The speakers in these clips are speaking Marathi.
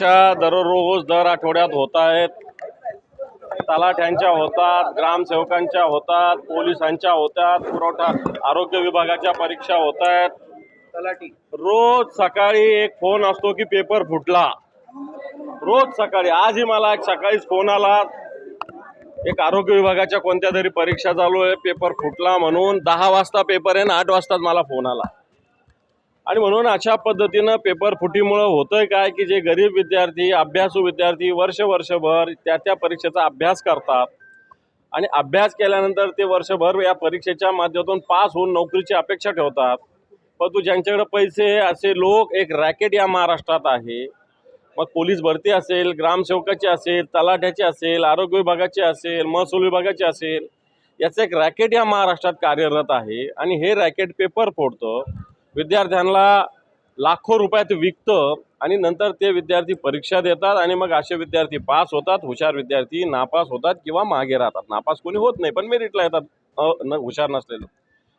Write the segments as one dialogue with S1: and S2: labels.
S1: परीक्षा दररोज दर आठवड्यात होत आहेत तलाठ्यांच्या होतात ग्रामसेवकांच्या होतात पोलिसांच्या होतात पुरवठा आरोग्य विभागाच्या परीक्षा होत आहेत रोज सकाळी एक फोन असतो की पेपर फुटला. रोज सकाळी आजही मला एक सकाळीच फोन आला. एक आरोग्य विभागाच्या कोणत्या तरी परीक्षा चालू आहे पेपर फुटला म्हणून दहा वाजता पेपर आहे ना आठ वाजताच मला फोन आला. आणि म्हणून अशा पद्धतीनं पेपर फुटीमुळं होतंय काय की जे गरीब विद्यार्थी अभ्यासू विद्यार्थी वर्ष वर्षभर त्या त्या परीक्षेचा अभ्यास करतात. आणि अभ्यास केल्यानंतर ते वर्षभर या परीक्षेच्या माध्यमातून पास होऊन नोकरीची अपेक्षा ठेवतात. परंतु ज्यांच्याकडे पैसे असे लोक एक रॅकेट या महाराष्ट्रात आहे. मग पोलीस भरती असेल ग्रामसेवकाची असेल तलाठ्याची असेल आरोग्य विभागाची असेल महसूल विभागाची असेल याचं एक रॅकेट या महाराष्ट्रात कार्यरत आहे. आणि हे रॅकेट पेपर फोडतं. विद्यार्थ्यांना लाखो रुपयात विकतं आणि नंतर ते विद्यार्थी परीक्षा देतात आणि मग असे विद्यार्थी पास होतात हुशार विद्यार्थी नापास होतात किंवा मागे राहतात. नापास कोणी होत नाही पण मेरिटला येतात न हुशार नसलेलं.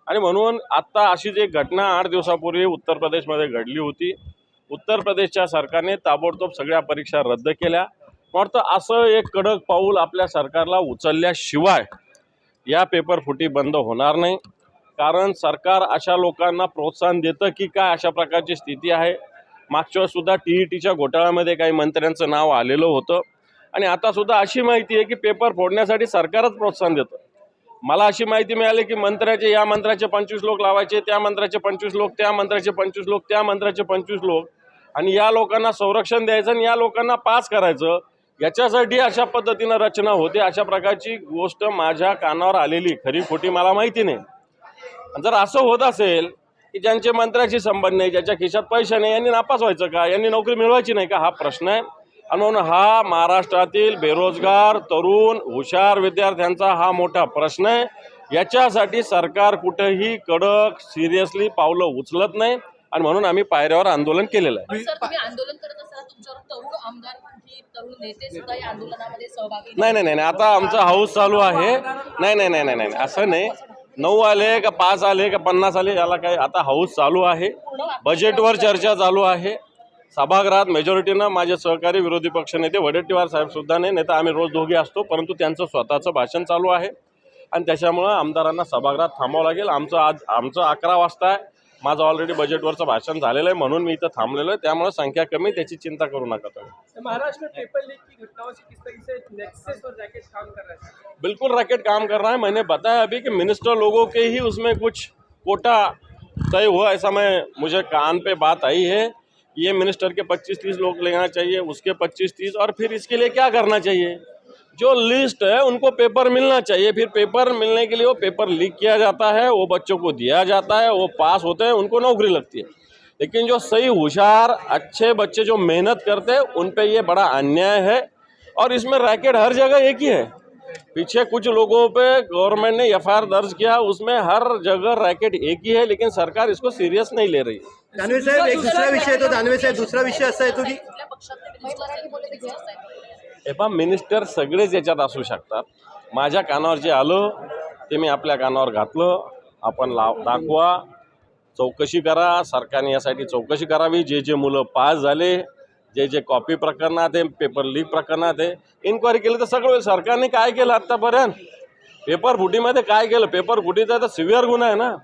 S1: आणि म्हणून आत्ता अशीच एक घटना आठ दिवसापूर्वी उत्तर प्रदेशमध्ये घडली होती उत्तर प्रदेशच्या सरकारने ताबडतोब सगळ्या परीक्षा रद्द केल्या. वाटतं असं एक कडक पाऊल आपल्या सरकारला उचलल्याशिवाय या पेपर फुटी बंद होणार नाही. कारण सरकार अशा लोकांना प्रोत्साहन देतं की काय अशा प्रकारची स्थिती आहे. मागच्या सुद्धा टी ई टीच्या घोटाळ्यामध्ये काही मंत्र्यांचं नाव आलेलं होतं. आणि आता सुद्धा अशी माहिती आहे की पेपर फोडण्यासाठी सरकारच प्रोत्साहन देतं. मला अशी माहिती मिळाली की मंत्र्याचे या मंत्र्याचे पंचवीस लोक लावायचे त्या मंत्र्याचे पंचवीस लोक त्या मंत्र्याचे पंचवीस लोक त्या मंत्र्याचे पंचवीस लोक. आणि या लोकांना संरक्षण द्यायचं आणि या लोकांना पास करायचं. याच्यासाठी अशा पद्धतीनं रचना होते. अशा प्रकारची गोष्ट माझ्या कानावर आलेली. खरी खोटी मला माहिती नाही. जर असं होत असेल की ज्यांचे मंत्र्याशी संबंध नाही ज्याच्या खिशात पैसे नाही यांनी नापास व्हायचं का? यांनी नोकरी मिळवायची नाही का? हा प्रश्न आहे. आणि म्हणून हा महाराष्ट्रातील बेरोजगार तरुण हुशार विद्यार्थ्यांचा हा मोठा प्रश्न आहे. याच्यासाठी सरकार कुठेही कडक सिरियसली पावलं उचलत नाही. आणि म्हणून आम्ही पायऱ्यावर आंदोलन केलेलं आहे. नाही नाही नाही. आता आमचा हाऊस चालू आहे. नाही नाही नाही नाही नाही. असं नाही. नऊ आले का पाच आले का पन्नास आले याला काय आता हाऊस चालू आहे. बजेटवर चर्चा चालू आहे. सभागृहात मेजॉरिटीनं माझे सहकारी विरोधी पक्षनेते वडेट्टीवार साहेबसुद्धा नाही नाही तर आम्ही रोज दोघे असतो परंतु त्यांचं स्वतःचं भाषण चालू आहे. आणि त्याच्यामुळं आमदारांना सभागृहात थांबावं लागेल. आमचं आज आमचं अकरा वाजता आहे. माझं ऑलरेडी बजेटवरचं भाषण झालेलं आहे म्हणून मी इथं थांबलेलो आहे. त्यामुळे संख्या कमी त्याची चिंता करू नका तुम्ही.
S2: महाराष्ट्र पेपर लीक की घटनाओं से किस तरीके से नेक्सस और रैकेट काम कर रहे हैं?
S1: बिल्कुल रैकेट काम कर रहा है। मैंने बताया अभी कि मिनिस्टर लोगों के ही उसमें कुछ कोटा तय हुआ ऐसा मैं मुझे कान पे बात आई है ये मिनिस्टर के 25-30 लोग लेना चाहिए उसके 25-30 और फिर इसके लिए क्या करना चाहिए? जो लिस्ट है उनको पेपर मिलना चाहिए। फिर पेपर मिलने के लिए वो पेपर लीक किया जाता है वो बच्चों को दिया जाता है वो पास होते हैं उनको नौकरी लगती है। लेकिन जो सही होशियार अच्छे बच्चे जो मेहनत करते हैं उन पर ये बड़ा अन्याय है। और इसमें रैकेट हर जगह एक ही है। पीछे कुछ लोगों पे गवर्नमेंट ने एफआईआर दर्ज किया उसमें हर जगह रैकेट एक ही है लेकिन सरकार इसको सीरियस नहीं ले रही।
S3: दानवे साहेब एक दुसरा विषय तो दानवे साहेब दुसरा विषय असा येतो की
S1: हे पहा मिनिस्टर सगळेच याच्यात असू शकतात. माझ्या कानावर जे आलं ते मी आपल्या कानावर घातलं. आपण लाव दाखवा. चौकशी करा. सरकारने यासाठी चौकशी करावी. जे जे मुलं पास झाले जे जे कॉपी प्रकरणात आहे पेपर लीक प्रकरणात आहे इन्क्वायरी केली तर सगळं होईल. सरकारने काय केलं आत्तापर्यंत पेपर फुटीमध्ये काय केलं? पेपर फुटीचा तर सिव्हिअर गुन्हा आहे ना.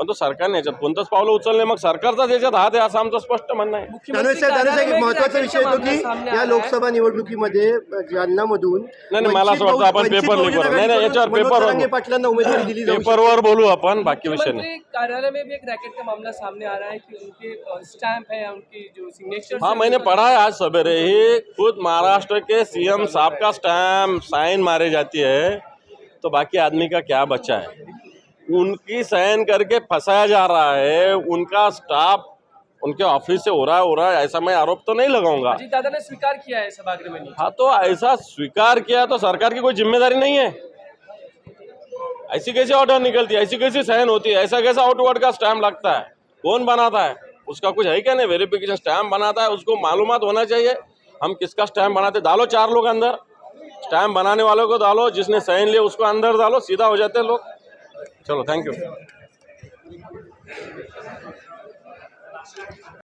S1: पण तो सरकारने याच्यात कोणतंच पावलं उचलले मग सरकारचाच याच्यात हात आहे असं आमचं स्पष्ट म्हणणं आहे.
S3: दानवे साहेब दानवे साहेब एक महत्त्वाचा विषय येतो की या लोकसभा निवडणुकीमध्ये जालनामधून
S1: नाही, नाही, मला असं वाटतं आपण पेपर लीकवर- नाही, नाही, याच्यावर पेपरवर-
S3: पाटलांना उमेदवारी दिली जाऊ.
S1: पेपरवर बोलू आपण बाकी विषय नाही.
S2: कार्यालय में भी एक रैकेट का मामला सामने आ रहा है कि उनके स्टैंप है या उनकी जो सिग्नेचर
S1: हाँ मैंने पढ़ा है आज सवेरे ही खुद महाराष्ट्र के सीएम साहब का स्टैम्प साइन मारे जाती है तो बाकी आदमी का क्या बचा है? उनकी साइन करके फंसाया जा रहा है। उनका स्टाफ उनके ऑफ़िस से हो रहा है हो रहा है ऐसा मैं आरोप तो नहीं लगाऊँगा।
S2: दादा ने स्वीकार किया है सभागृह में?
S1: हाँ तो ऐसा स्वीकार किया तो सरकार की कोई ज़िम्मेदारी नहीं है। ऐसी कैसी ऑर्डर निकलती है? ऐसी कैसी साइन होती है? ऐसा कैसा आउटवर्ड का स्टैम्प लगता है? कौन बनाता है? उसका कुछ है क्या नहीं? वेरिफिकेशन स्टैम्प बनाता है उसको मालूम होना चाहिए। हम किसका स्टैम्प बनाते? डालो चार लोग अंदर। स्टैम्प बनाने वालों को डालो जिसने साइन लिया उसको अंदर डालो सीधा हो जाते हैं लोग। चलो थैंक यू